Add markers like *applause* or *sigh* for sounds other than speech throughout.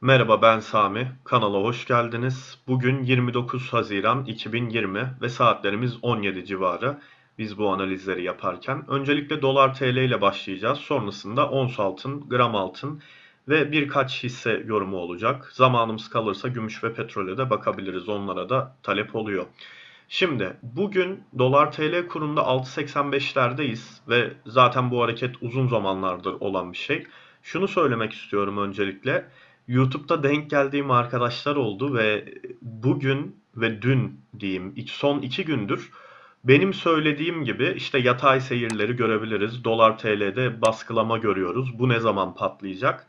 Merhaba ben Sami. Kanala hoş geldiniz. Bugün 29 Haziran 2020 ve saatlerimiz 17 civarı. Biz bu analizleri yaparken öncelikle dolar TL ile başlayacağız. Sonrasında ons altın, gram altın ve birkaç hisse yorumu olacak. Zamanımız kalırsa gümüş ve petrole de bakabiliriz. Onlara da talep oluyor. Şimdi bugün dolar TL kurunda 6.85'lerdeyiz ve zaten bu hareket uzun zamanlardır olan bir şey. Şunu söylemek istiyorum öncelikle. YouTube'da denk geldiğim arkadaşlar oldu ve bugün ve dün diyeyim son iki gündür benim söylediğim gibi işte yatay seyirleri görebiliriz. Dolar TL'de baskılama görüyoruz. Bu ne zaman patlayacak?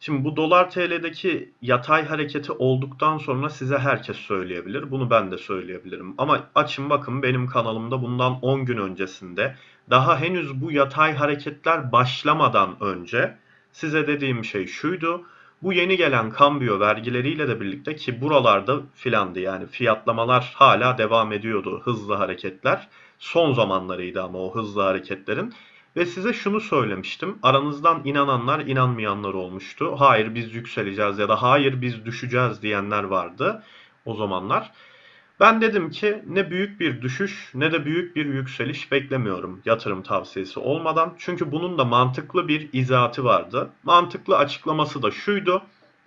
Şimdi bu dolar TL'deki yatay hareketi olduktan sonra size herkes söyleyebilir. Bunu ben de söyleyebilirim. Ama açın bakın benim kanalımda bundan 10 gün öncesinde daha henüz bu yatay hareketler başlamadan önce size dediğim şey şuydu. Bu yeni gelen kambiyo vergileriyle de birlikte ki buralarda filandı yani fiyatlamalar hala devam ediyordu hızlı hareketler. Son zamanlarıydı ama o hızlı hareketlerin. Ve size şunu söylemiştim. Aranızdan inananlar inanmayanlar olmuştu. Hayır biz yükseleceğiz ya da hayır biz düşeceğiz diyenler vardı o zamanlar. Ben dedim ki ne büyük bir düşüş ne de büyük bir yükseliş beklemiyorum yatırım tavsiyesi olmadan. Çünkü bunun da mantıklı bir izahatı vardı. Mantıklı açıklaması da şuydu.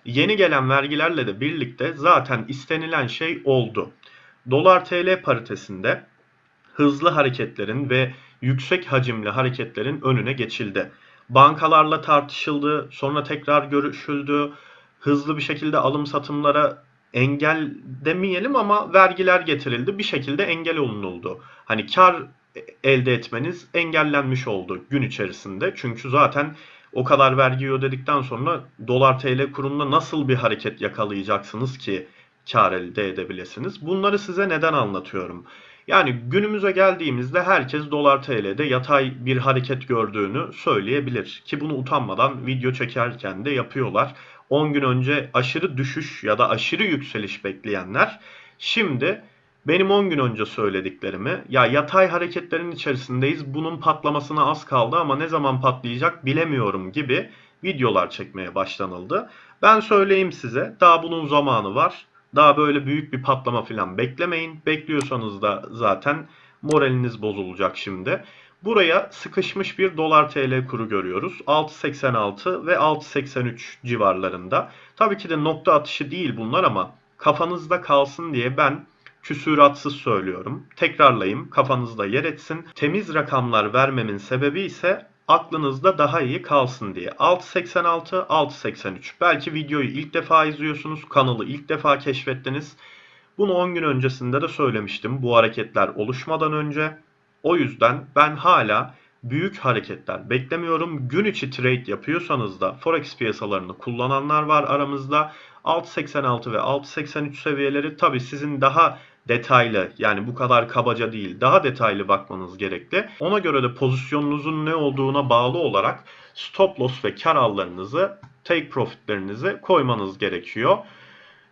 Yeni gelen vergilerle de birlikte zaten istenilen şey oldu. Dolar TL paritesinde hızlı hareketlerin ve yüksek hacimli hareketlerin önüne geçildi. Bankalarla tartışıldı, sonra tekrar görüşüldü. Hızlı bir şekilde alım satımlara engel demeyelim ama vergiler getirildi. Bir şekilde engel olunuldu. Hani kar elde etmeniz engellenmiş oldu gün içerisinde. Çünkü zaten o kadar vergi ödedikten sonra dolar TL kurunda nasıl bir hareket yakalayacaksınız ki kar elde edebilirsiniz? Bunları size neden anlatıyorum? Yani günümüze geldiğimizde herkes dolar TL'de yatay bir hareket gördüğünü söyleyebilir. Ki bunu utanmadan video çekerken de yapıyorlar. 10 gün önce aşırı düşüş ya da aşırı yükseliş bekleyenler şimdi benim 10 gün önce söylediklerimi ya yatay hareketlerin içerisindeyiz bunun patlamasına az kaldı ama ne zaman patlayacak bilemiyorum gibi videolar çekmeye başlanıldı. Ben söyleyeyim size daha bunun zamanı var. Daha böyle büyük bir patlama falan beklemeyin. Bekliyorsanız da zaten moraliniz bozulacak şimdi. Buraya sıkışmış bir dolar TL kuru görüyoruz. 6.86 ve 6.83 civarlarında. Tabii ki de nokta atışı değil bunlar ama kafanızda kalsın diye ben küsüratsız söylüyorum. Tekrarlayayım kafanızda yer etsin. Temiz rakamlar vermemin sebebi ise aklınızda daha iyi kalsın diye. 6.86, 6.83. Belki videoyu ilk defa izliyorsunuz, kanalı ilk defa keşfettiniz. Bunu 10 gün öncesinde de söylemiştim bu hareketler oluşmadan önce. O yüzden ben hala büyük hareketler beklemiyorum. Gün içi trade yapıyorsanız da forex piyasalarını kullananlar var aramızda. 6.86 ve 6.83 seviyeleri tabi sizin daha detaylı yani bu kadar kabaca değil daha detaylı bakmanız gerekli. Ona göre de pozisyonunuzun ne olduğuna bağlı olarak stop loss ve kar allarınızı take profitlerinizi koymanız gerekiyor.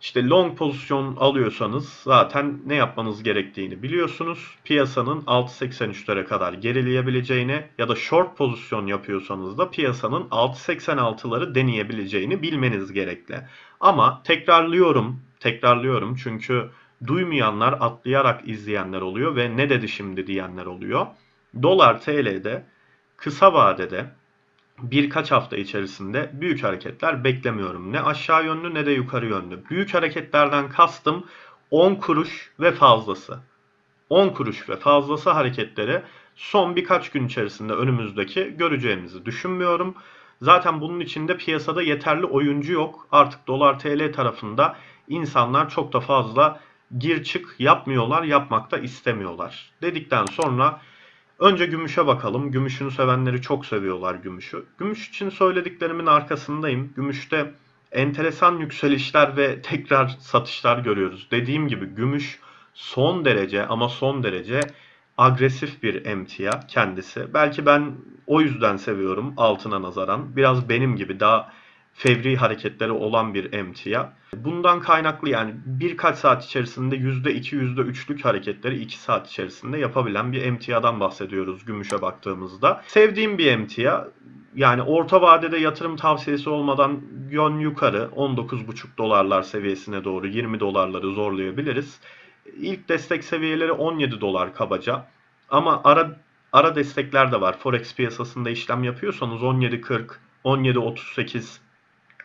İşte long pozisyon alıyorsanız zaten ne yapmanız gerektiğini biliyorsunuz. Piyasanın 6.83'lere kadar gerileyebileceğini ya da short pozisyon yapıyorsanız da piyasanın 6.86'ları deneyebileceğini bilmeniz gerekli. Ama tekrarlıyorum, tekrarlıyorum çünkü duymayanlar atlayarak izleyenler oluyor ve ne dedi şimdi diyenler oluyor. Dolar TL'de kısa vadede birkaç hafta içerisinde büyük hareketler beklemiyorum. Ne aşağı yönlü ne de yukarı yönlü. Büyük hareketlerden kastım 10 kuruş ve fazlası. 10 kuruş ve fazlası hareketleri son birkaç gün içerisinde önümüzdeki göreceğimizi düşünmüyorum. Zaten bunun içinde piyasada yeterli oyuncu yok. Artık dolar TL tarafında insanlar çok da fazla gir çık yapmıyorlar, yapmakta istemiyorlar. Dedikten sonra Önce gümüşe bakalım. Gümüşünü sevenleri çok seviyorlar gümüşü. Gümüş için söylediklerimin arkasındayım. Gümüşte enteresan yükselişler ve *laughs* tekrar satışlar görüyoruz. Dediğim gibi gümüş son derece ama son derece agresif bir emtia kendisi. Belki ben o yüzden seviyorum altına nazaran. Biraz benim gibi daha fevri hareketleri olan bir emtia. Bundan kaynaklı yani birkaç saat içerisinde %2, %3'lük hareketleri 2 saat içerisinde yapabilen bir emtiadan bahsediyoruz gümüşe baktığımızda. Sevdiğim bir emtia. Yani orta vadede yatırım tavsiyesi olmadan yön yukarı 19,5 dolarlar seviyesine doğru 20 dolarları zorlayabiliriz. İlk destek seviyeleri 17 dolar kabaca. Ama ara ara destekler de var. Forex piyasasında işlem yapıyorsanız 17.40, 17.38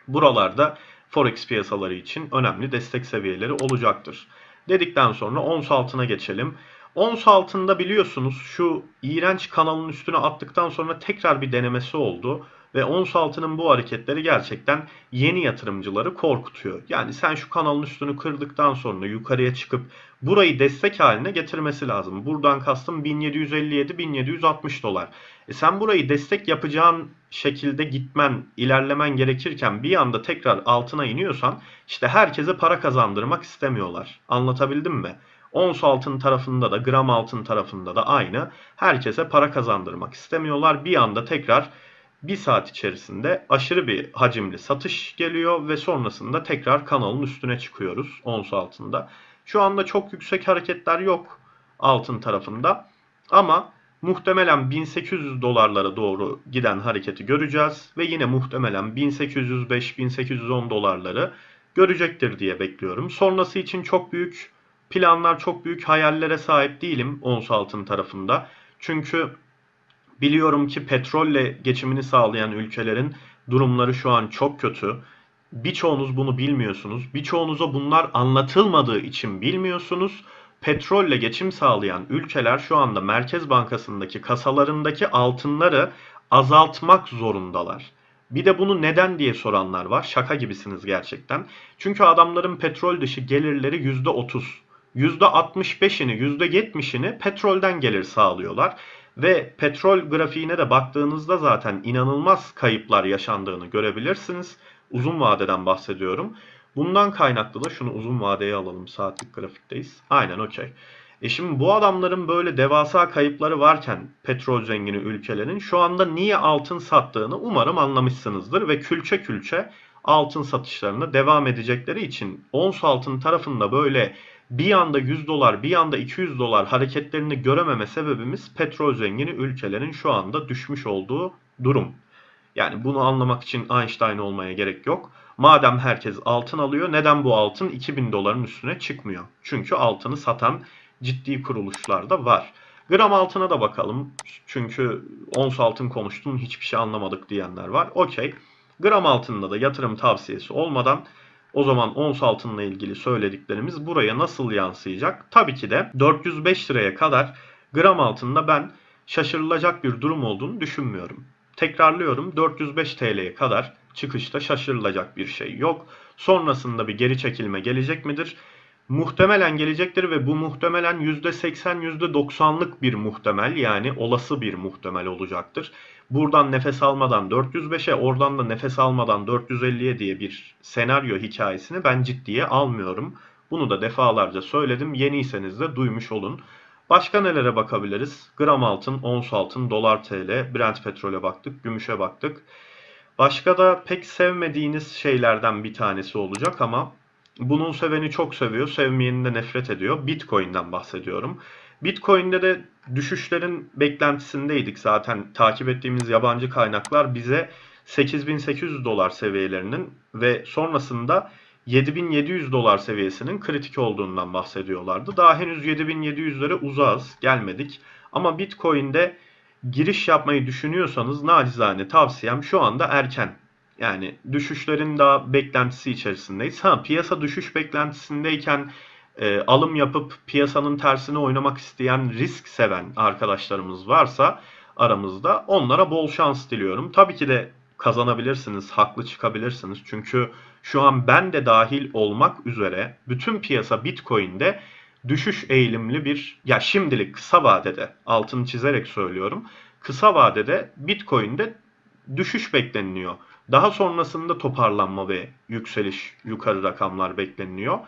buralarda Forex piyasaları için önemli destek seviyeleri olacaktır. Dedikten sonra ons altına geçelim. Ons altında biliyorsunuz şu iğrenç kanalın üstüne attıktan sonra tekrar bir denemesi oldu. Ve ons altının bu hareketleri gerçekten yeni yatırımcıları korkutuyor. Yani sen şu kanalın üstünü kırdıktan sonra yukarıya çıkıp burayı destek haline getirmesi lazım. Buradan kastım 1757-1760 dolar. E sen burayı destek yapacağın şekilde gitmen, ilerlemen gerekirken bir anda tekrar altına iniyorsan işte herkese para kazandırmak istemiyorlar. Anlatabildim mi? Ons altın tarafında da gram altın tarafında da aynı. Herkese para kazandırmak istemiyorlar. Bir anda tekrar bir saat içerisinde aşırı bir hacimli satış geliyor ve sonrasında tekrar kanalın üstüne çıkıyoruz ons altında. Şu anda çok yüksek hareketler yok altın tarafında ama muhtemelen 1800 dolarlara doğru giden hareketi göreceğiz ve yine muhtemelen 1805-1810 dolarları görecektir diye bekliyorum. Sonrası için çok büyük planlar, çok büyük hayallere sahip değilim ons altın tarafında. Çünkü biliyorum ki petrolle geçimini sağlayan ülkelerin durumları şu an çok kötü. Birçoğunuz bunu bilmiyorsunuz. Birçoğunuza bunlar anlatılmadığı için bilmiyorsunuz. Petrolle geçim sağlayan ülkeler şu anda Merkez Bankası'ndaki kasalarındaki altınları azaltmak zorundalar. Bir de bunu neden diye soranlar var. Şaka gibisiniz gerçekten. Çünkü adamların petrol dışı gelirleri %30. %65'ini, %70'ini petrolden gelir sağlıyorlar. Ve petrol grafiğine de baktığınızda zaten inanılmaz kayıplar yaşandığını görebilirsiniz. Uzun vadeden bahsediyorum. Bundan kaynaklı da şunu uzun vadeye alalım. Saatlik grafikteyiz. Aynen okey. E şimdi bu adamların böyle devasa kayıpları varken petrol zengini ülkelerin şu anda niye altın sattığını umarım anlamışsınızdır ve külçe külçe altın satışlarına devam edecekleri için ons altın tarafında böyle bir anda 100 dolar bir anda 200 dolar hareketlerini görememe sebebimiz petrol zengini ülkelerin şu anda düşmüş olduğu durum. Yani bunu anlamak için Einstein olmaya gerek yok. Madem herkes altın alıyor neden bu altın 2000 doların üstüne çıkmıyor? Çünkü altını satan ciddi kuruluşlar da var. Gram altına da bakalım. Çünkü ons altın konuştun hiçbir şey anlamadık diyenler var. Okey. Gram altında da yatırım tavsiyesi olmadan o zaman ons altınla ilgili söylediklerimiz buraya nasıl yansıyacak? Tabii ki de 405 liraya kadar gram altında ben şaşırılacak bir durum olduğunu düşünmüyorum. Tekrarlıyorum 405 TL'ye kadar çıkışta şaşırılacak bir şey yok. Sonrasında bir geri çekilme gelecek midir? Muhtemelen gelecektir ve bu muhtemelen %80 %90'lık bir muhtemel yani olası bir muhtemel olacaktır. Buradan nefes almadan 405'e oradan da nefes almadan 450'ye diye bir senaryo hikayesini ben ciddiye almıyorum. Bunu da defalarca söyledim. Yeniyseniz de duymuş olun. Başka nelere bakabiliriz? Gram altın, ons altın, dolar TL, Brent petrole baktık, gümüşe baktık. Başka da pek sevmediğiniz şeylerden bir tanesi olacak ama bunun seveni çok seviyor, sevmeyeni de nefret ediyor. Bitcoin'den bahsediyorum. Bitcoin'de de düşüşlerin beklentisindeydik zaten. Takip ettiğimiz yabancı kaynaklar bize 8800 dolar seviyelerinin ve sonrasında 7700 dolar seviyesinin kritik olduğundan bahsediyorlardı. Daha henüz 7700'lere uzağız, gelmedik. Ama Bitcoin'de giriş yapmayı düşünüyorsanız nacizane tavsiyem şu anda erken. Yani düşüşlerin daha beklentisi içerisindeyiz. Ha piyasa düşüş beklentisindeyken e, alım yapıp piyasanın tersine oynamak isteyen risk seven arkadaşlarımız varsa aramızda onlara bol şans diliyorum. Tabii ki de kazanabilirsiniz, haklı çıkabilirsiniz. Çünkü şu an ben de dahil olmak üzere bütün piyasa Bitcoin'de düşüş eğilimli bir ya şimdilik kısa vadede altını çizerek söylüyorum. Kısa vadede Bitcoin'de düşüş bekleniliyor. Daha sonrasında toparlanma ve yükseliş yukarı rakamlar bekleniliyor.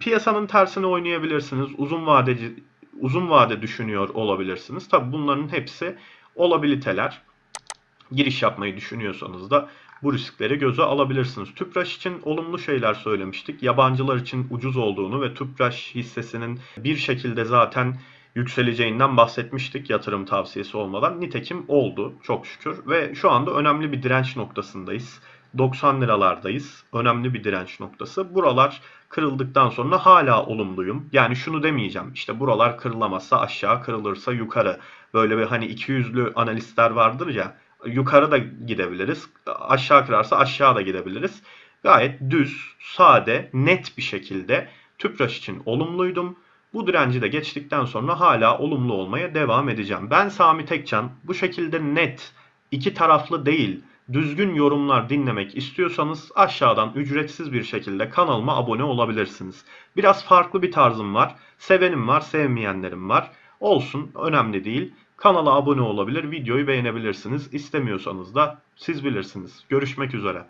Piyasanın tersine oynayabilirsiniz. Uzun vadeci uzun vade düşünüyor olabilirsiniz. Tabi bunların hepsi olabiliteler. Giriş yapmayı düşünüyorsanız da bu riskleri göze alabilirsiniz. Tüpraş için olumlu şeyler söylemiştik. Yabancılar için ucuz olduğunu ve Tüpraş hissesinin bir şekilde zaten yükseleceğinden bahsetmiştik yatırım tavsiyesi olmadan. Nitekim oldu çok şükür ve şu anda önemli bir direnç noktasındayız. 90 liralardayız. Önemli bir direnç noktası. Buralar kırıldıktan sonra hala olumluyum. Yani şunu demeyeceğim. İşte buralar kırılamazsa aşağı, kırılırsa yukarı. Böyle bir hani 200'lü analistler vardır ya. Yukarı da gidebiliriz. Aşağı kırarsa aşağı da gidebiliriz. Gayet düz, sade, net bir şekilde Tüpraş için olumluydum. Bu direnci de geçtikten sonra hala olumlu olmaya devam edeceğim. Ben Sami Tekcan bu şekilde net, iki taraflı değil, düzgün yorumlar dinlemek istiyorsanız aşağıdan ücretsiz bir şekilde kanalıma abone olabilirsiniz. Biraz farklı bir tarzım var. Sevenim var, sevmeyenlerim var. Olsun, önemli değil. Kanala abone olabilir, videoyu beğenebilirsiniz. İstemiyorsanız da siz bilirsiniz. Görüşmek üzere.